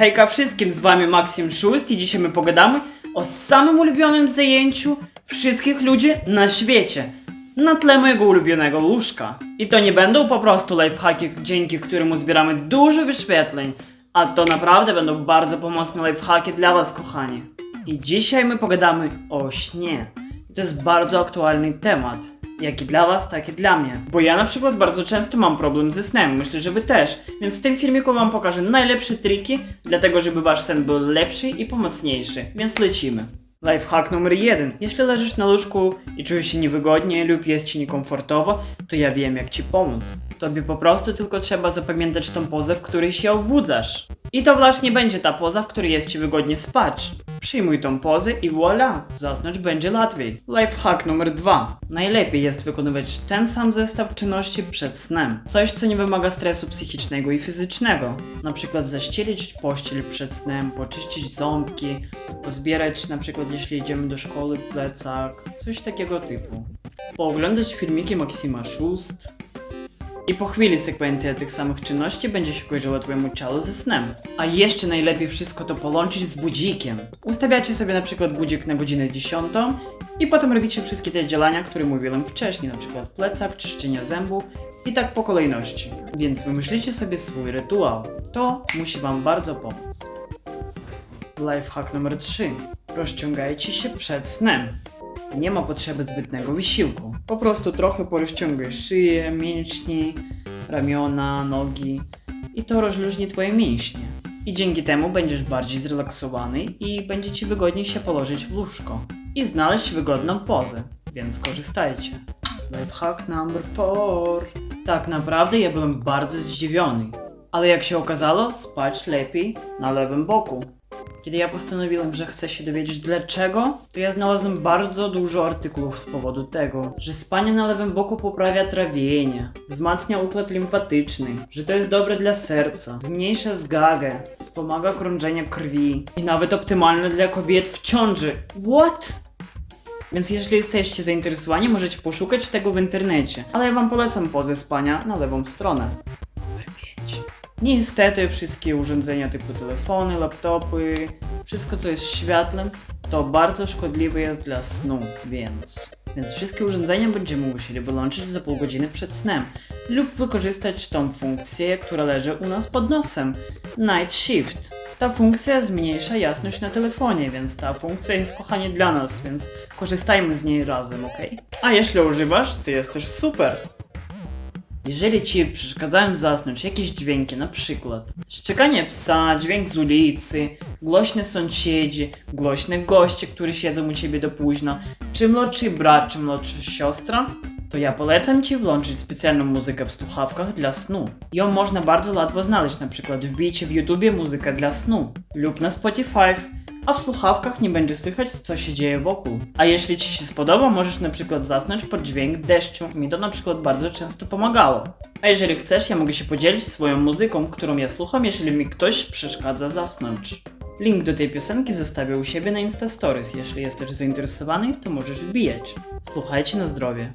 Hejka wszystkim, z wami Maksim Szust i dzisiaj my pogadamy o samym ulubionym zajęciu wszystkich ludzi na świecie. Na tle mojego ulubionego łóżka. I to nie będą po prostu lifehacki, dzięki któremu zbieramy dużo wyświetleń, a to naprawdę będą bardzo pomocne lifehacki dla was, kochani. I dzisiaj my pogadamy o śnie. I to jest bardzo aktualny temat. Jak i dla was, tak i dla mnie. Bo ja na przykład bardzo często mam problem ze snem, myślę, że wy też. Więc w tym filmiku wam pokażę najlepsze triki, dlatego żeby wasz sen był lepszy i pomocniejszy. Więc lecimy. Lifehack numer jeden. Jeśli leżysz na łóżku i czujesz się niewygodnie lub jest ci niekomfortowo, to ja wiem jak ci pomóc. Tobie po prostu tylko trzeba zapamiętać tą pozę, w której się obudzasz. I to właśnie będzie ta poza, w której jest ci wygodnie spać. Przyjmuj tą pozę i voila, zasnąć będzie łatwiej. Lifehack numer dwa. Najlepiej jest wykonywać ten sam zestaw czynności przed snem. Coś, co nie wymaga stresu psychicznego i fizycznego. Na przykład zaścielić pościel przed snem, poczyścić ząbki, pozbierać na przykład jeśli idziemy do szkoły plecak, coś takiego typu. Pooglądać filmiki Maksima Szust, i po chwili sekwencja tych samych czynności będzie się kojarzyła twojemu ciału ze snem. A jeszcze najlepiej wszystko to połączyć z budzikiem. Ustawiacie sobie na przykład budzik na godzinę 10 i potem robicie wszystkie te działania, które mówiłem wcześniej, na przykład plecak, czyszczenie zębów i tak po kolejności. Więc wymyślicie sobie swój rytuał. To musi wam bardzo pomóc. Lifehack numer 3. Rozciągajcie się przed snem. Nie ma potrzeby zbytnego wysiłku. Po prostu trochę porozciągaj szyję, mięśni, ramiona, nogi i to rozluźni twoje mięśnie. I dzięki temu będziesz bardziej zrelaksowany i będzie ci wygodniej się położyć w łóżko i znaleźć wygodną pozę, więc korzystajcie. Lifehack number 4. Tak naprawdę ja byłem bardzo zdziwiony, ale jak się okazało, spać lepiej na lewym boku. Kiedy ja postanowiłem, że chcę się dowiedzieć dlaczego, to ja znalazłem bardzo dużo artykułów z powodu tego, że spanie na lewym boku poprawia trawienie, wzmacnia układ limfatyczny, że to jest dobre dla serca, zmniejsza zgagę, wspomaga krążenie krwi i nawet optymalne dla kobiet w ciąży. What? Więc jeśli jesteście zainteresowani, możecie poszukać tego w internecie, ale ja wam polecam pozę spania na lewą stronę. Numer 5. Niestety wszystkie urządzenia typu telefony, laptopy, wszystko co jest światlem, to bardzo szkodliwe jest dla snu, więc... Więc wszystkie urządzenia będziemy musieli wyłączyć za pół godziny przed snem lub wykorzystać tą funkcję, która leży u nas pod nosem. Night Shift. Ta funkcja zmniejsza jasność na telefonie, więc ta funkcja jest kochanie dla nas, więc korzystajmy z niej razem, ok? A jeśli używasz, to jest też super. Jeżeli ci przeszkadzają zasnąć jakieś dźwięki, na przykład szczekanie psa, dźwięk z ulicy, głośne sąsiedzi, głośne goście, którzy siedzą u ciebie do późna, czy młodszy brat, czy młodsza siostra, to ja polecam ci włączyć specjalną muzykę w słuchawkach dla snu. Ją można bardzo łatwo znaleźć, na przykład wbijcie w YouTubie muzykę dla snu lub na Spotify, a w słuchawkach nie będzie słychać co się dzieje wokół. A jeśli ci się spodoba, możesz na przykład zasnąć pod dźwięk deszczu. Mi to na przykład bardzo często pomagało. A jeżeli chcesz, ja mogę się podzielić swoją muzyką, którą ja słucham, jeżeli mi ktoś przeszkadza zasnąć. Link do tej piosenki zostawię u siebie na Insta Stories. Jeśli jesteś zainteresowany, to możesz wbijać. Słuchajcie na zdrowie.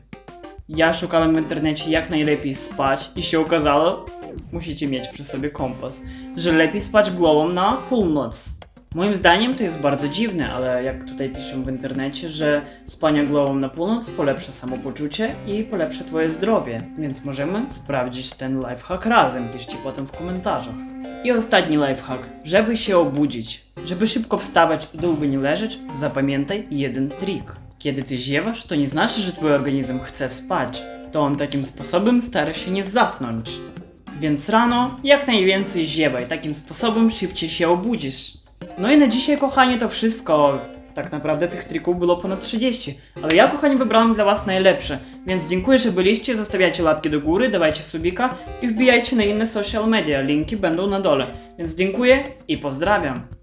Ja szukałem w internecie jak najlepiej spać i się okazało, musicie mieć przy sobie kompas, że lepiej spać głową na północ. Moim zdaniem to jest bardzo dziwne, ale jak tutaj piszą w internecie, że spanie głową na północ polepsza samopoczucie i polepsza twoje zdrowie, więc możemy sprawdzić ten lifehack razem, piszcie potem w komentarzach. I ostatni lifehack, żeby się obudzić, żeby szybko wstawać i długo nie leżeć, zapamiętaj jeden trik. Kiedy ty ziewasz, to nie znaczy, że twój organizm chce spać, to on takim sposobem stara się nie zasnąć. Więc rano jak najwięcej ziewaj, takim sposobem szybciej się obudzisz. No i na dzisiaj, kochani, to wszystko. Tak naprawdę tych trików było ponad 30, ale ja, kochani, wybrałem dla Was najlepsze. Więc dziękuję, że byliście, zostawiajcie łapki do góry, dawajcie subika i wbijajcie na inne social media, linki będą na dole. Więc dziękuję i pozdrawiam.